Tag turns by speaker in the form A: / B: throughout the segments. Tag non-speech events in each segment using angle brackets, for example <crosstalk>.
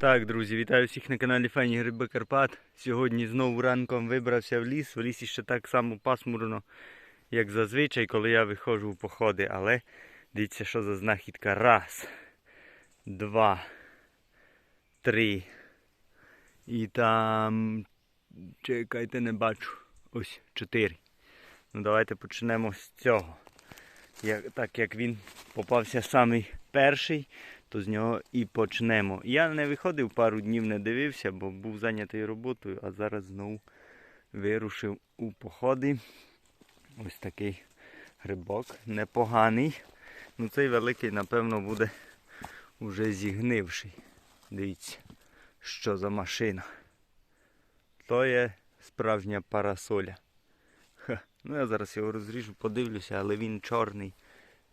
A: Так, друзі, вітаю всіх на каналі Файні Гриби Карпат. Сьогодні знову ранком вибрався в ліс. В лісі ще так само пасмурно, як зазвичай, коли я виходжу в походи. Але дивіться, що за знахідка. Раз, два, три. І там. Чекайте, не бачу. Ось чотири. Ну давайте почнемо з цього. Як, так як він попався самий перший, то з нього і почнемо. Я не виходив пару днів, не дивився, бо був зайнятий роботою, а зараз знову вирушив у походи. Ось такий грибок, непоганий. Ну цей великий, напевно, буде вже зігнивший. Дивіться, що за машина. То є справжня парасоля. Ха. Ну я зараз його розріжу, подивлюся, але він чорний.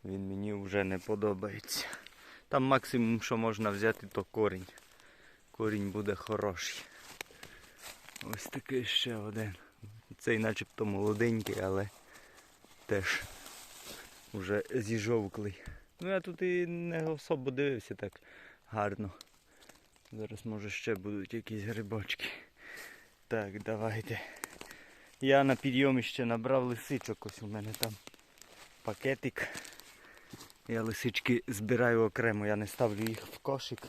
A: Він мені вже не подобається. Там максимум, що можна взяти, то корінь. Корінь буде хороший. Ось такий ще один. Цей начебто молоденький, але теж вже зіжовклий. Ну я тут і не особо дивився так гарно. Зараз може ще будуть якісь грибочки. Так, давайте. Я на підйомі ще набрав лисичок, ось у мене там пакетик. Я лисички збираю окремо, я не ставлю їх в кошик.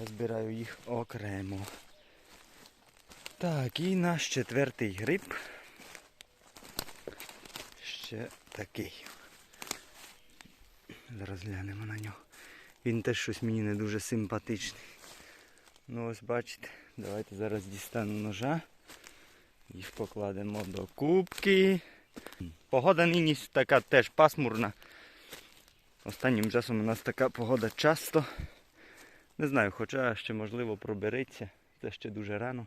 A: Я збираю їх окремо. Так, і наш четвертий гриб. Ще такий. Зараз глянемо на нього. Він теж щось мені не дуже симпатичний. Ну ось бачите, давайте зараз дістану ножа. Їх покладемо до кубки. Погода нині така теж пасмурна. Останнім часом у нас така погода часто. Не знаю, хоча ще можливо пробереться. Це ще дуже рано.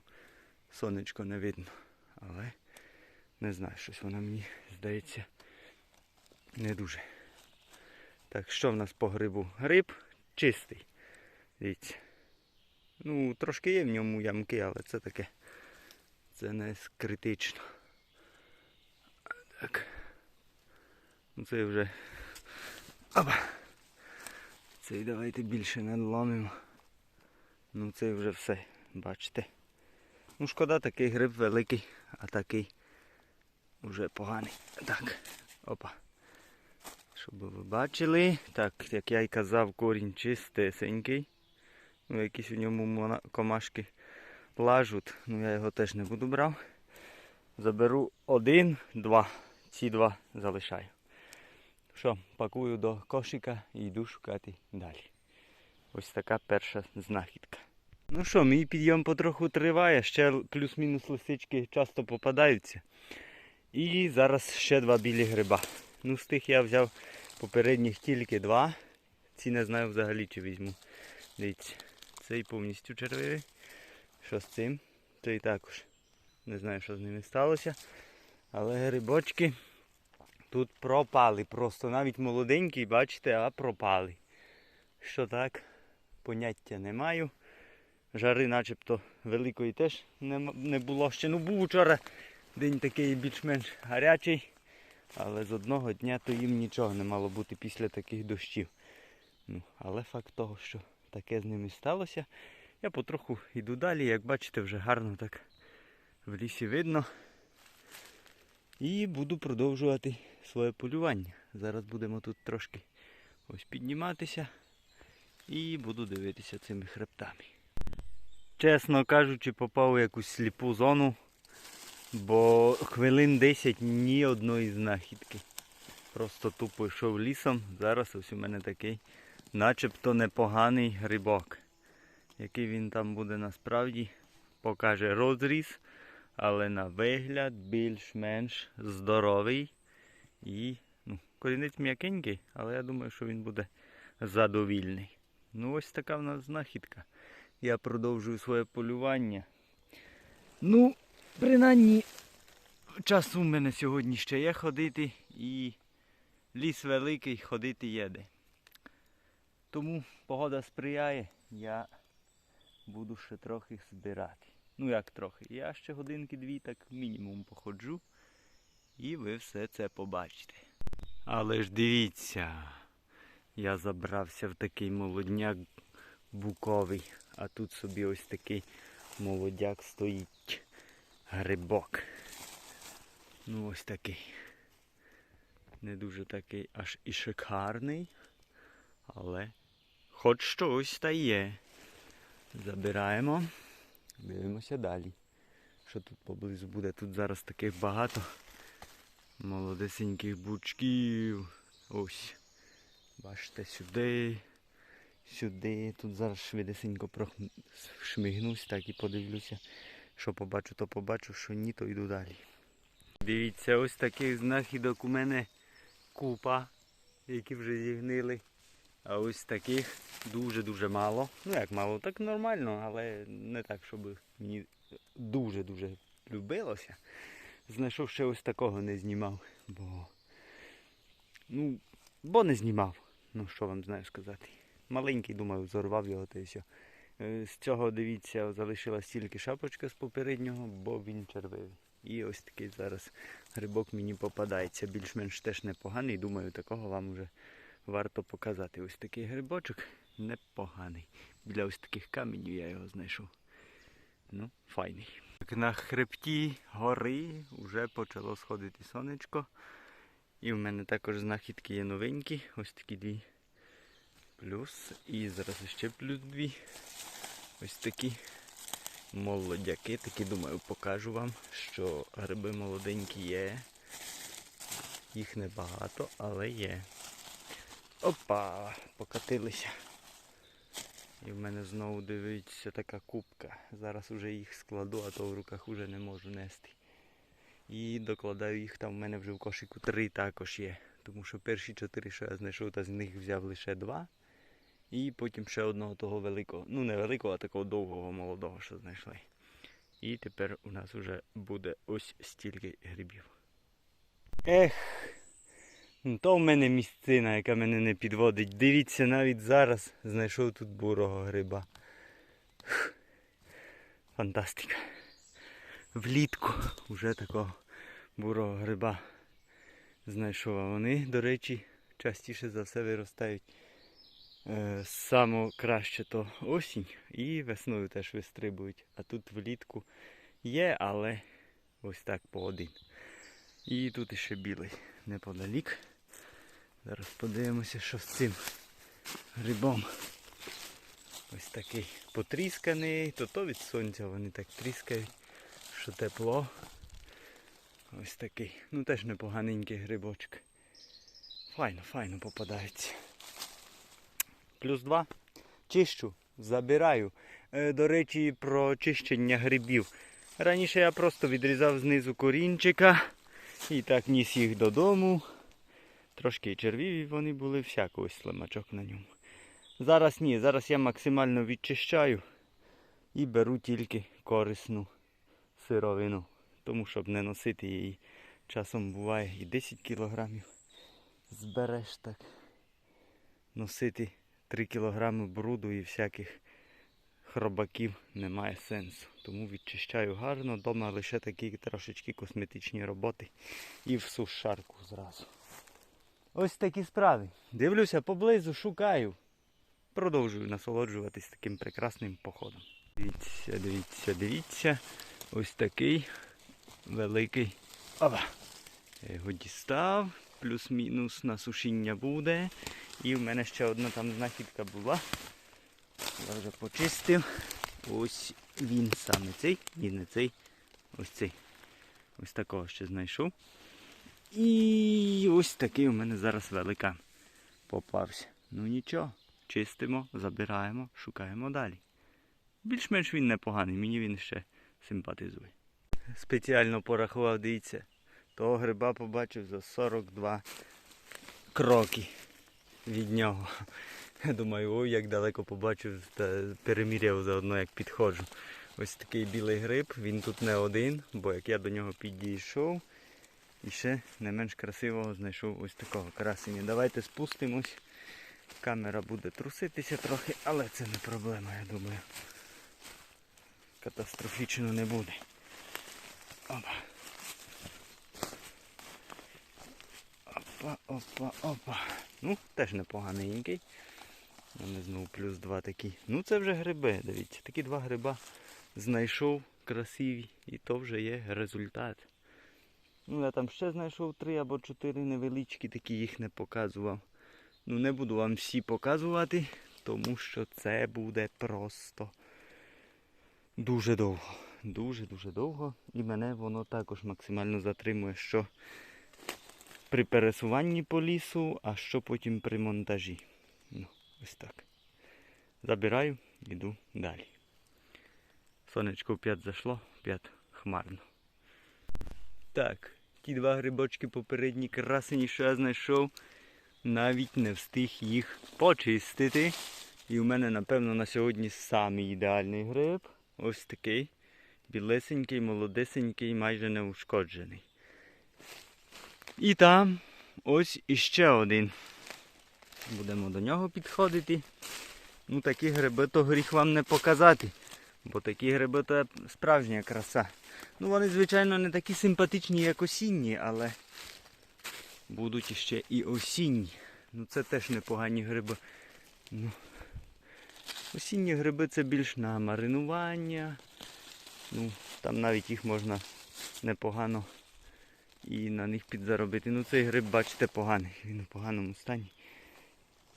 A: Сонечко не видно. Але не знаю, щось вона мені здається не дуже. Так, що в нас по грибу? Гриб чистий. Дивіться. Ну, трошки є в ньому ямки, але це таке. Це не критично. Так. Ну це вже. Опа. Цей давайте більше не ламимо. Ну цей вже все, бачите. Ну шкода, такий гриб великий, а такий вже поганий. Так, опа. Щоб ви бачили, так, як я й казав, корінь чистесенький. Ну, якісь у ньому комашки лажуть, ну я його теж не буду брав. Заберу один, два. Ці два залишаю. Що, пакую до кошика і йду шукати далі. Ось така перша знахідка. Ну що, мій підйом потроху триває, ще плюс-мінус лисички часто попадаються. І зараз ще два білі гриба. Ну, з тих я взяв попередніх тільки два. Ці не знаю взагалі чи візьму. Дивіться, цей повністю червивий. Що з цим? Цей також. Не знаю, що з ними сталося. Але грибочки тут пропали. Просто навіть молоденькі, бачите, а пропали. Що так? Поняття не маю. Жари начебто великої теж не, не було ще. Ну був вчора день такий більш-менш гарячий. Але з одного дня то їм нічого не мало бути після таких дощів. Ну, але факт того, що таке з ними сталося, я потроху йду далі, як бачите, вже гарно так в лісі видно. І буду продовжувати своє полювання. Зараз будемо тут трошки ось підніматися і буду дивитися цими хребтами. Чесно кажучи, попав у якусь сліпу зону, бо хвилин 10 ні одної знахідки. Просто тупо йшов лісом. Зараз ось у мене такий начебто непоганий грибок. Який він там буде насправді, покаже розріз, але на вигляд більш-менш здоровий. І ну, корінець м'якенький, але я думаю, що він буде задовільний. Ну ось така в нас знахідка. Я продовжую своє полювання. Ну, принаймні, часу в мене сьогодні ще є ходити і ліс великий ходити є де. Тому погода сприяє, я буду ще трохи збирати. Ну як трохи. Я ще годинки-дві так мінімум походжу. І ви все це побачите. Але ж дивіться, я забрався в такий молодняк буковий. А тут собі ось такий молодяк стоїть. Грибок. Ну ось такий. Не дуже такий аж і шикарний. Але хоч щось та є. Забираємо. Дивимося далі. Що тут поблизу буде? Тут зараз таких багато молодесеньких бучків. Ось. Бачите, сюди, сюди. Тут зараз швидесенько шмигнусь, так і подивлюся. Що побачу, то побачу, що ні, то йду далі. Дивіться, ось таких знахідок у мене купа, які вже зігнили. А ось таких дуже-дуже мало. Ну як мало, так нормально, але не так, щоб мені дуже-дуже любилося. Знайшов ще ось такого не знімав, бо. Ну, бо не знімав. Ну що вам знаю сказати. Маленький, думаю, зорвав його та й все. З цього, дивіться, залишилась тільки шапочка з попереднього, бо він червивий. І ось такий зараз грибок мені попадається. Більш-менш теж непоганий. Думаю, такого вам вже варто показати. Ось такий грибочок непоганий. Біля ось таких каменів я його знайшов. Ну, файний. На хребті гори вже почало сходити сонечко. І в мене також знахідки є новенькі. Ось такі дві. Плюс. І зараз ще плюс дві. Ось такі молодяки. Такі думаю, покажу вам, що гриби молоденькі є. Їх небагато, але є. Опа! Покатилися. І в мене знову дивиться така кубка. Зараз уже їх складу, а то в руках вже не можу нести. І докладаю їх там в мене вже в кошику три також є. Тому що перші чотири, що я знайшов, та з них взяв лише два. І потім ще одного того великого. Ну не великого, а такого довгого молодого, що знайшли. І тепер у нас вже буде ось стільки грибів. Ех, то в мене місцина, яка мене не підводить. Дивіться, навіть зараз знайшов тут бурого гриба. Фантастика. Влітку вже такого бурого гриба знайшов. А вони, до речі, частіше за все виростають. Е, краще то осінь і весною теж вистрибують. А тут влітку є, але ось так по один. І тут іще білий неподалік. Зараз подивимося, що з цим грибом. Ось такий потрісканий, то то від сонця вони так тріскають, що тепло. Ось такий. Ну теж непоганенький грибочок. Файно, файно попадається. Плюс два. Чищу, забираю. Е, До речі, про чищення грибів. Раніше я просто відрізав знизу корінчика і так ніс їх додому. Трошки і червиві вони були, всяко ось слимачок на ньому. Зараз ні, зараз я максимально відчищаю і беру тільки корисну сировину. Тому щоб не носити її. Часом буває і 10 кілограмів. Збереш так. Носити 3 кілограми бруду і всяких хробаків немає сенсу. Тому відчищаю гарно, дома лише такі трошечки косметичні роботи і в сушарку зразу. Ось такі справи. Дивлюся поблизу, шукаю. Продовжую насолоджуватись таким прекрасним походом. Дивіться, дивіться, дивіться. Ось такий великий. Опа! Я його дістав, плюс-мінус на сушіння буде. І в мене ще одна там знахідка була. Я вже почистив. Ось він саме цей, ні, не цей. Ось цей. Ось такого ще знайшов. І ось такий у мене зараз велика попався. Ну нічого, чистимо, забираємо, шукаємо далі. Більш-менш він непоганий, мені він ще симпатизує. Спеціально порахував, дивіться, того гриба побачив за 42 кроки від нього. Я думаю, ой, як далеко побачив переміряв заодно, як підходжу. Ось такий білий гриб, він тут не один, бо як я до нього підійшов, і ще не менш красивого знайшов ось такого красення. Давайте спустимось. Камера буде труситися трохи, але це не проблема, я думаю. Катастрофічно не буде. Опа. Опа, опа, опа. Ну, теж непоганенький. У мене знову плюс два такі. Ну це вже гриби, дивіться. Такі два гриба знайшов красиві. І то вже є результат. Ну, я там ще знайшов три або чотири невеличкі, такі їх не показував. Ну, не буду вам всі показувати, тому що це буде просто дуже довго. Дуже-дуже довго. І мене воно також максимально затримує, що при пересуванні по лісу, а що потім при монтажі. Ну, ось так. Забираю, йду далі. Сонечко в 5 зайшло, 5 хмарно. Так, ті два грибочки попередні красені, що я знайшов, навіть не встиг їх почистити. І у мене, напевно, на сьогодні самий ідеальний гриб. Ось такий. Білесенький, молодесенький, майже неушкоджений. І там ось іще один. Будемо до нього підходити. Ну такі гриби то гріх вам не показати. Бо такі гриби то справжня краса. Ну вони, звичайно, не такі симпатичні, як осінні, але будуть іще і осінні. Ну це теж непогані гриби. Ну, осінні гриби це більш на маринування. Ну, там навіть їх можна непогано і на них підзаробити. Ну цей гриб, бачите, поганий. Він у поганому стані.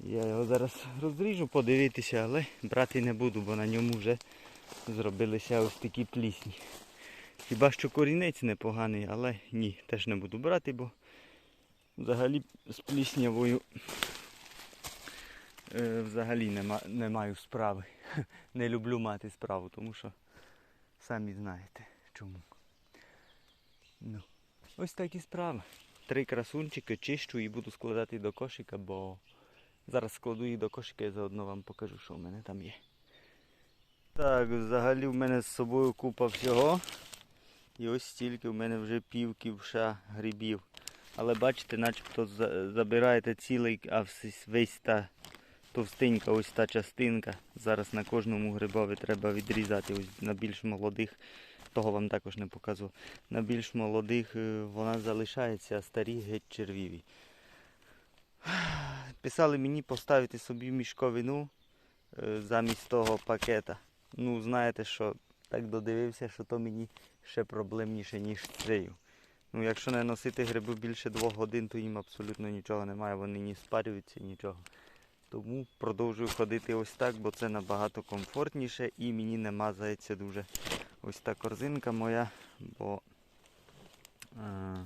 A: Я його зараз розріжу, подивитися, але брати не буду, бо на ньому вже зробилися ось такі плісні. Хіба що корінець непоганий, але ні, теж не буду брати, бо взагалі з пліснявою е, взагалі не, не маю справи. <laughs> Не люблю мати справу, тому що самі знаєте чому. Ну, ось такі справи. Три красунчики чищу і буду складати до кошика, бо зараз складу їх до кошика і заодно вам покажу, що в мене там є. Так, взагалі в мене з собою купа всього. І ось стільки в мене вже пів ківша грибів. Але бачите, начебто за- забираєте цілий, а весь та товстенька ось та частинка. Зараз на кожному грибові треба відрізати. Ось на більш молодих, того вам також не показував. На більш молодих е, вона залишається, а старі геть червіві. <sighs> Писали мені поставити собі мішковину е, замість того пакета. Ну, знаєте, що так додивився, що то мені ще проблемніше, ніж цією. Ну, якщо не носити гриби більше двох годин, то їм абсолютно нічого немає, вони не спарюються, нічого. Тому продовжую ходити ось так, бо це набагато комфортніше і мені не мазається дуже ось та корзинка моя, бо а,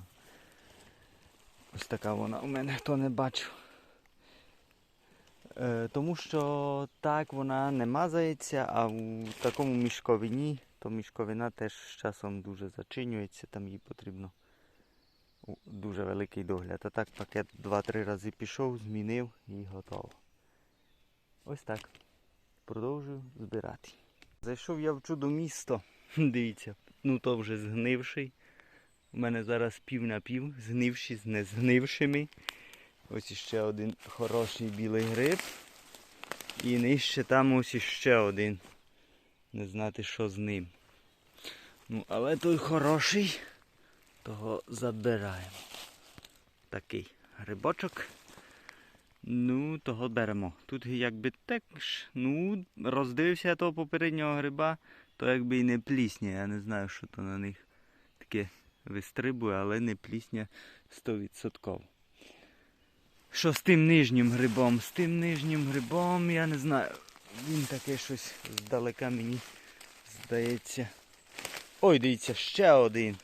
A: ось така вона у мене, хто не бачив. Е, тому що так вона не мазається, а у такому мішковині, то мішковина теж з часом дуже зачинюється, там їй потрібно дуже великий догляд. А так пакет 2-3 рази пішов, змінив і готово. Ось так. Продовжую збирати. Зайшов я в чудо місто. <laughs> Дивіться, ну то вже згнивший. У мене зараз пів на пів, згнивші з незгнившими. Ось іще один хороший білий гриб. І нижче там ось іще один. Не знати, що з ним. Ну, але той хороший, того забираємо. Такий грибочок. Ну, того беремо. Тут якби теж, ну, роздивився того попереднього гриба, то якби і не плісня. Я не знаю, що то на них таке вистрибує, але не плісня 100%. Що з тим нижнім грибом? З тим нижнім грибом, я не знаю. Він таке щось здалека мені здається. Ой, дивіться, ще один.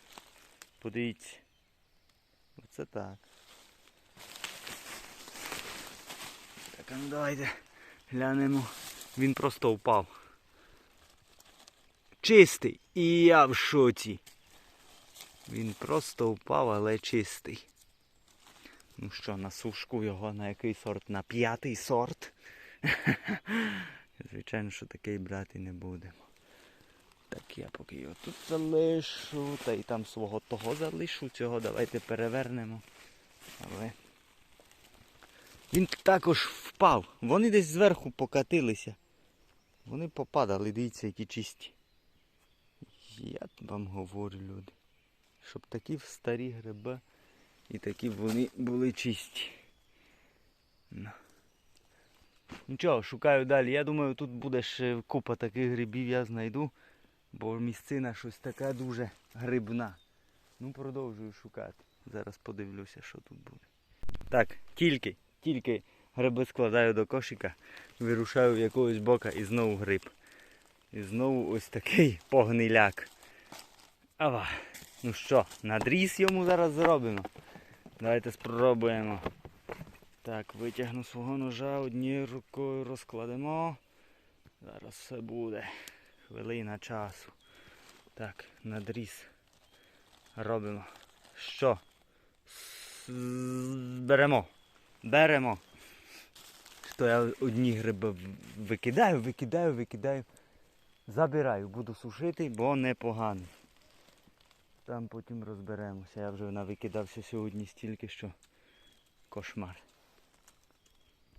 A: Подивіться. Оце так. Так, а ну давайте глянемо. Він просто впав. Чистий. І я в шоці. Він просто впав, але чистий. Ну що, на сушку його на який сорт? На п'ятий сорт. <laughs> Звичайно, що такий брати не будемо. Так я поки його тут залишу, та й там свого того залишу, цього давайте перевернемо. Але він також впав. Вони десь зверху покатилися. Вони попадали, дивіться, які чисті. Я вам говорю, люди. Щоб такі старі гриби і такі вони були чисті. Ну. Нічого, шукаю далі. Я думаю, тут буде ще купа таких грибів, я знайду. Бо місцина щось така дуже грибна. Ну, продовжую шукати. Зараз подивлюся, що тут буде. Так, тільки, тільки гриби складаю до кошика, вирушаю в якогось бока і знову гриб. І знову ось такий погниляк. Ава. Ну що, надріз йому зараз зробимо. Давайте спробуємо. Так, витягну свого ножа однією рукою розкладемо. Зараз все буде. Хвилина часу. Так, надріз. Робимо. Що? Беремо. Беремо. Що я одні гриби викидаю, викидаю, викидаю. Забираю, буду сушити, бо непоганий. Там потім розберемося. Я вже навикидався сьогодні стільки, що кошмар.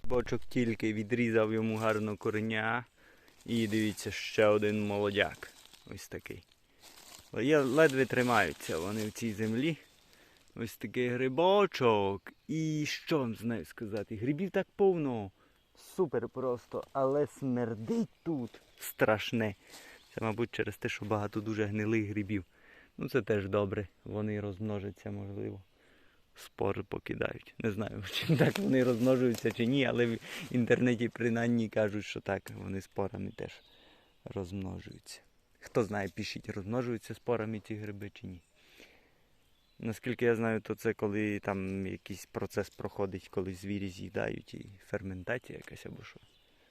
A: Бочок тільки відрізав йому гарно кореня. І дивіться, ще один молодяк. Ось такий. Є- Ледве тримаються вони в цій землі. Ось такий грибочок. І що вам знаю сказати? Грибів так повно. Супер просто, але смердить тут страшне. Це, мабуть, через те, що багато дуже гнилих грибів. Ну це теж добре. Вони розмножаться, можливо. Спори покидають. Не знаю, <laughs> чи так вони розмножуються чи ні, але в інтернеті принаймні кажуть, що так, вони спорами теж розмножуються. Хто знає, пишіть, розмножуються спорами ці гриби чи ні. Наскільки я знаю, то це коли там якийсь процес проходить, коли звірі з'їдають і ферментація якась або що.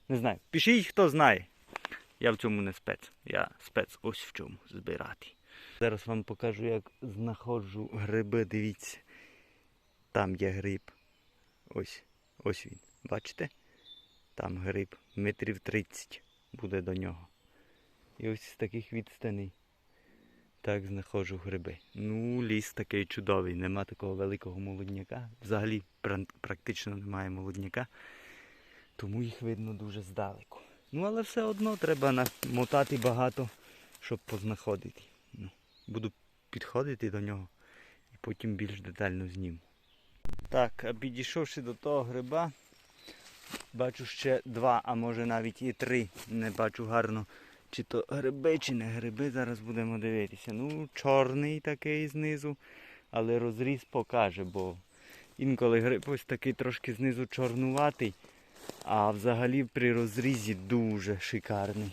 A: Не знаю. Пишіть, хто знає. Я в цьому не спец. Я спец ось в чому збирати. Зараз вам покажу, як знаходжу гриби. Дивіться. Там є гриб. Ось. Ось він. Бачите? Там гриб. Метрів 30 буде до нього. І ось з таких відстаней. Так знаходжу гриби. Ну, ліс такий чудовий. Нема такого великого молодняка. Взагалі практично немає молодняка. Тому їх видно дуже здалеку. Ну, але все одно треба намотати багато, щоб познаходити. Ну, буду підходити до нього і потім більш детально зніму. Так, а підійшовши до того гриба, бачу ще два, а може навіть і три. Не бачу гарно, чи то гриби, чи не гриби. Зараз будемо дивитися. Ну, чорний такий знизу, але розріз покаже, бо інколи гриб ось такий трошки знизу чорнуватий, а взагалі при розрізі дуже шикарний.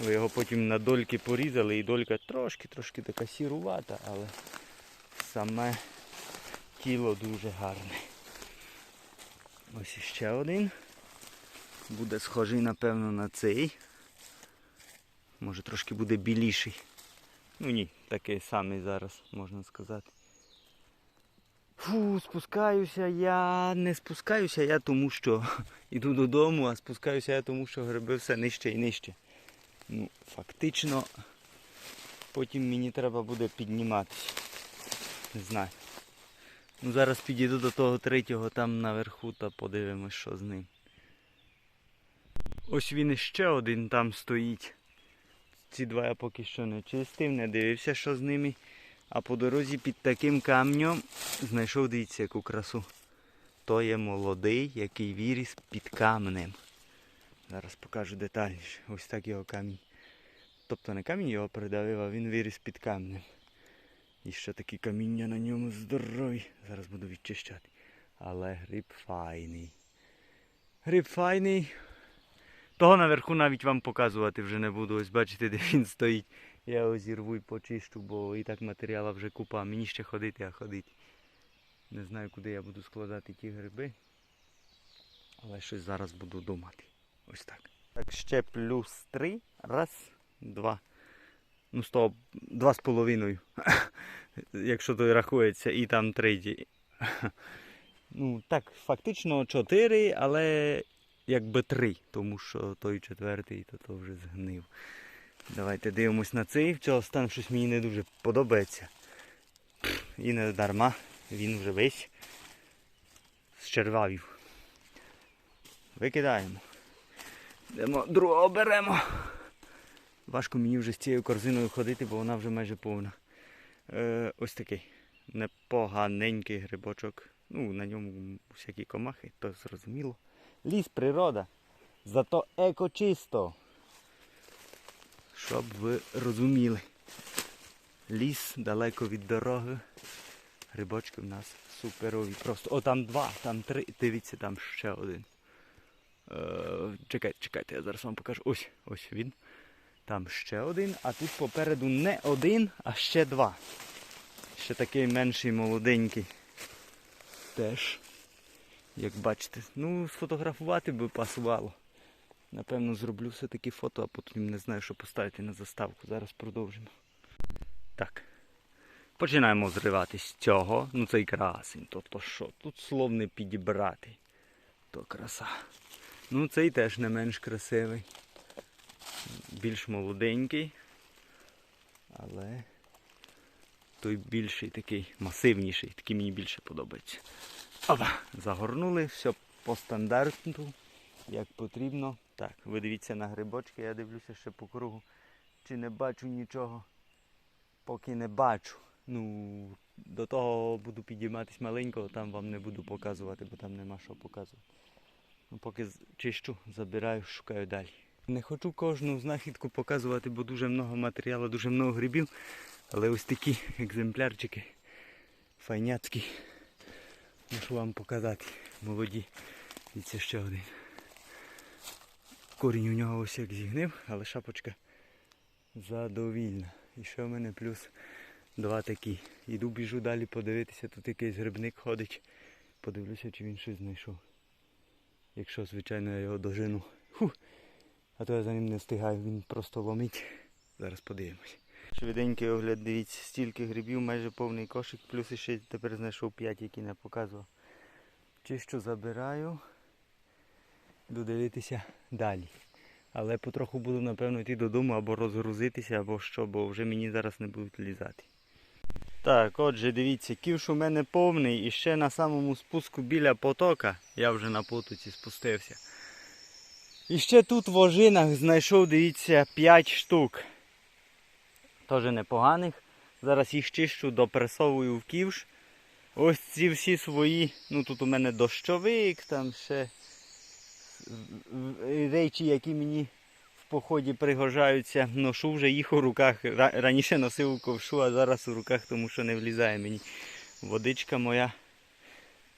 A: Ви його потім на дольки порізали і долька трошки-трошки така сірувата, але саме тіло дуже гарне. Ось іще один. Буде схожий, напевно, на цей. Може трошки буде біліший. Ну ні, такий самий зараз, можна сказати. Фу, спускаюся я. Не спускаюся я тому, що <laughs> йду додому, а спускаюся я тому, що гриби все нижче і нижче. Ну, фактично, потім мені треба буде підніматися. Не знаю. Ну зараз підійду до того третього там наверху та подивимось, що з ним. Ось він іще один там стоїть. Ці два я поки що не чистив, не дивився, що з ними. А по дорозі під таким камнем знайшов, дивіться, яку красу. То є молодий, який виріс під камнем. Зараз покажу детальніше. Ось так його камінь. Тобто не камінь його придавив, а він виріс під камнем. І ще такі каміння на ньому здорові. Зараз буду відчищати. Але гриб файний. Гриб файний. Того наверху навіть вам показувати вже не буду. Ось бачите, де він стоїть. Я його зірву і почищу, бо і так матеріалу вже купа. Мені ще ходити, а ходити. Не знаю, куди я буду складати ті гриби. Але щось зараз буду думати. Ось так. Так, ще плюс три. Раз, два. Ну, стоп, два з половиною. <laughs> Якщо той рахується, і там третій. <laughs> Ну, так, фактично чотири, але якби три, тому що той четвертий, то, то вже згнив. Давайте дивимось на цей. Цього стану щось мені не дуже подобається. І не дарма, він вже весь зчервавів. Викидаємо. Йдемо другого беремо. Важко мені вже з цією корзиною ходити, бо вона вже майже повна. Е, ось такий непоганенький грибочок. Ну, на ньому всякі комахи, то зрозуміло. Ліс, природа. Зато еко чисто. Щоб ви розуміли. Ліс далеко від дороги. Грибочки в нас суперові. Просто. О, там два, там три. Дивіться, там ще один. Е, чекайте, чекайте, я зараз вам покажу. Ось, ось він. Там ще один, а тут попереду не один, а ще два. Ще такий менший молоденький. Теж. Як бачите, ну, сфотографувати би пасувало. Напевно, зроблю все-таки фото, а потім не знаю, що поставити на заставку. Зараз продовжимо. Так. Починаємо зривати з цього. Ну цей красень, то то що? Тут слов не підібрати. То краса. Ну цей теж не менш красивий. Більш молоденький. Але той більший такий масивніший, такий мені більше подобається. Опа, загорнули, все по стандарту, як потрібно. Так, ви дивіться на грибочки, я дивлюся ще по кругу. Чи не бачу нічого, поки не бачу. Ну, до того буду підійматись маленького, там вам не буду показувати, бо там нема що показувати. Ну, поки чищу, забираю, шукаю далі. Не хочу кожну знахідку показувати, бо дуже много матеріалу, дуже много грибів. Але ось такі екземплярчики файняцькі. Мушу вам показати. Молоді. І це ще один. Корінь у нього ось як зігнив, але шапочка задовільна. І ще в мене плюс два такі. Іду біжу далі подивитися, тут якийсь грибник ходить. Подивлюся, чи він щось знайшов. Якщо, звичайно, я його дожену. Фу. А то я за ним не встигаю, він просто ломить. Зараз подивимось. Швиденький огляд, дивіться, стільки грибів, майже повний кошик, плюс ще тепер знайшов 5, які не показував. Чищу забираю. Буду дивитися далі. Але потроху буду, напевно, йти додому або розгрузитися, або що, бо вже мені зараз не будуть лізати. Так, отже, дивіться, ківш у мене повний і ще на самому спуску біля потока, я вже на потоці спустився. І ще тут в ожинах знайшов, дивіться, 5 штук. Теж непоганих. Зараз їх чищу, допресовую в ківш. Ось ці всі свої, ну тут у мене дощовик, там ще речі, які мені в поході пригожаються, ношу вже їх у руках. Раніше носив у ковшу, а зараз у руках, тому що не влізає мені. Водичка моя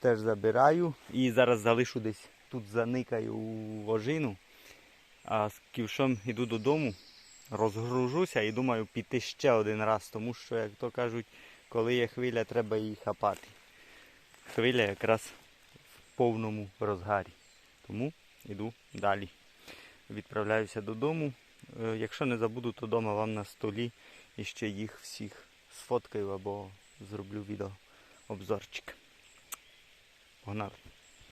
A: теж забираю і зараз залишу десь тут заникаю у ожину, а з ківшом йду додому, розгружуся і думаю піти ще один раз, тому що, як то кажуть, коли є хвиля, треба її хапати. Хвиля якраз в повному розгарі. Тому йду далі. Відправляюся додому. Е, Якщо не забуду, то вдома вам на столі і ще їх всіх сфоткаю або зроблю відео обзорчик. Погнали.